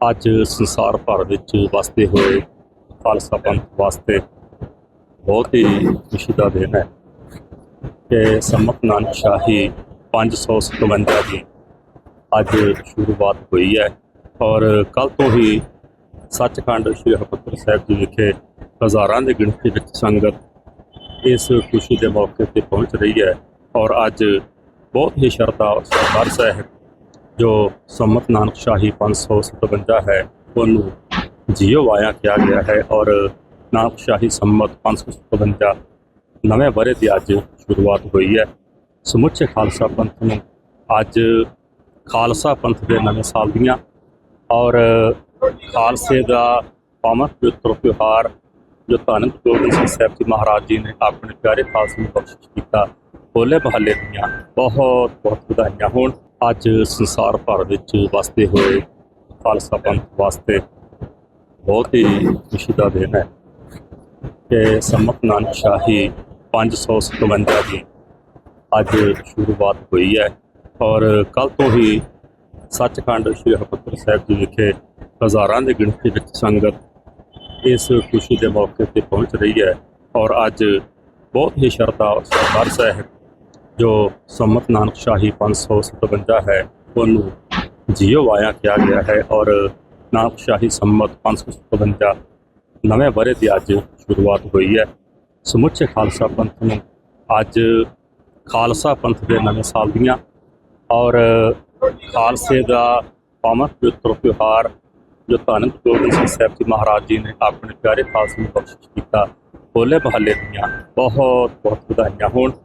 ਅੱਜ ਸੰਸਾਰ ਭਰ ਵਿੱਚ ਵਸਦੇ ਹੋਏ ਖਾਲਸਾ ਪੰਥ ਵਾਸਤੇ ਬਹੁਤ ਹੀ ਖੁਸ਼ੀ ਦਾ ਦਿਨ ਹੈ ਕਿ ਸੰਮਤ ਨਾਨਕ ਸ਼ਾਹੀ 557 ਦੀ ਅੱਜ ਸ਼ੁਰੂਆਤ ਹੋਈ ਹੈ ਔਰ ਕੱਲ ਤੋਂ ਹੀ ਸੱਚਖੰਡ ਸ੍ਰੀ ਹਰਿਮੰਦਰ ਸਾਹਿਬ ਜੀ ਵਿਖੇ ਹਜ਼ਾਰਾਂ ਦੀ ਗਿਣਤੀ ਵਿੱਚ ਸੰਗਤ ਇਸ ਖੁਸ਼ੀ ਦੇ ਮੌਕੇ ਤੇ ਪਹੁੰਚ ਰਹੀ ਹੈ ਔਰ ਅੱਜ ਬਹੁਤ ਹੀ ਸ਼ਰਧਾ ਸਰਦਾਰ ਸਾਹਿਬ ਜੋ ਸੰਮਤ ਨਾਨਕ ਸ਼ਾਹੀ 557 ਹੈ, ਉਹਨੂੰ ਜੀਓ ਵਾਇਆ ਕਿਹਾ ਗਿਆ ਹੈ ਔਰ ਨਾਨਕ ਸ਼ਾਹੀ ਸੰਮਤ 557 ਨਵੇਂ ਵਰੇ ਦੀ ਅੱਜ ਸ਼ੁਰੂਆਤ ਹੋਈ ਹੈ। ਸਮੁੱਚੇ ਖਾਲਸਾ ਪੰਥ ਨੂੰ ਅੱਜ ਖਾਲਸਾ ਪੰਥ ਦੇ ਨਵੇਂ ਸਾਲ ਦੀਆਂ ਔਰ ਖਾਲਸੇ ਦਾ ਪਾਵਨ ਪਵਿੱਤਰ ਤਿਉਹਾਰ ਜੋ ਧੰਨ ਗੋਬਿੰਦ ਸਿੰਘ ਸਾਹਿਬ ਜੀ ਮਹਾਰਾਜ ਜੀ ਨੇ ਆਪਣੇ ਪਿਆਰੇ ਖਾਲਸੇ ਨੂੰ ਬਖਸ਼ਿਸ਼ ਕੀਤਾ, ਹੋਲੇ ਮਹੱਲੇ ਦੀਆਂ ਬਹੁਤ ਬਹੁਤ ਵਧਾਈਆਂ ਹੋਣ। ਅੱਜ ਸੰਸਾਰ ਭਰ ਵਿੱਚ ਵਸਦੇ ਹੋਏ ਖਾਲਸਾ ਪੰਥ ਵਾਸਤੇ ਬਹੁਤ ਹੀ ਖੁਸ਼ੀ ਦਾ ਦਿਨ ਹੈ ਕਿ ਸੰਮਤ ਨਾਨਕ ਸ਼ਾਹੀ 557 ਦੀ ਅੱਜ ਸ਼ੁਰੂਆਤ ਹੋਈ ਹੈ ਔਰ ਕੱਲ ਤੋਂ ਹੀ ਸੱਚਖੰਡ ਸ੍ਰੀ ਹਰਿਮੰਦਰ ਸਾਹਿਬ ਜੀ ਵਿਖੇ ਹਜ਼ਾਰਾਂ ਦੀ ਗਿਣਤੀ ਵਿੱਚ ਸੰਗਤ ਇਸ ਖੁਸ਼ੀ ਦੇ ਮੌਕੇ ਤੇ ਪਹੁੰਚ ਰਹੀ ਹੈ ਔਰ ਅੱਜ ਬਹੁਤ ਹੀ ਸ਼ਰਧਾ ਸਰਦਾਰ ਸਾਹਿਬ ਜੋ ਸੰਮਤ ਨਾਨਕ ਸ਼ਾਹੀ 557 ਹੈ, ਉਹਨੂੰ ਜੀਓ ਵਾਇਆ ਕਿਹਾ ਗਿਆ ਹੈ ਔਰ ਨਾਨਕ ਸ਼ਾਹੀ ਸੰਮਤ 557 ਨਵੇਂ ਵਰੇ ਦੀ ਅੱਜ ਸ਼ੁਰੂਆਤ ਹੋਈ ਹੈ। ਸਮੁੱਚੇ ਖਾਲਸਾ ਪੰਥ ਨੂੰ ਅੱਜ ਖਾਲਸਾ ਪੰਥ ਦੇ ਨਵੇਂ ਸਾਲ ਦੀਆਂ ਔਰ ਖਾਲਸੇ ਦਾ ਪਾਵਨ ਪਵਿੱਤਰ ਤਿਉਹਾਰ ਜੋ ਧੰਨ ਗੋਬਿੰਦ ਸਿੰਘ ਸਾਹਿਬ ਜੀ ਮਹਾਰਾਜ ਜੀ ਨੇ ਆਪਣੇ ਪਿਆਰੇ ਖਾਲਸੇ ਨੂੰ ਬਖਸ਼ਿਸ਼ ਕੀਤਾ, ਹੋਲੇ ਮਹੱਲੇ ਦੀਆਂ ਬਹੁਤ ਬਹੁਤ ਵਧਾਈਆਂ ਹੋਣ।